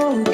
know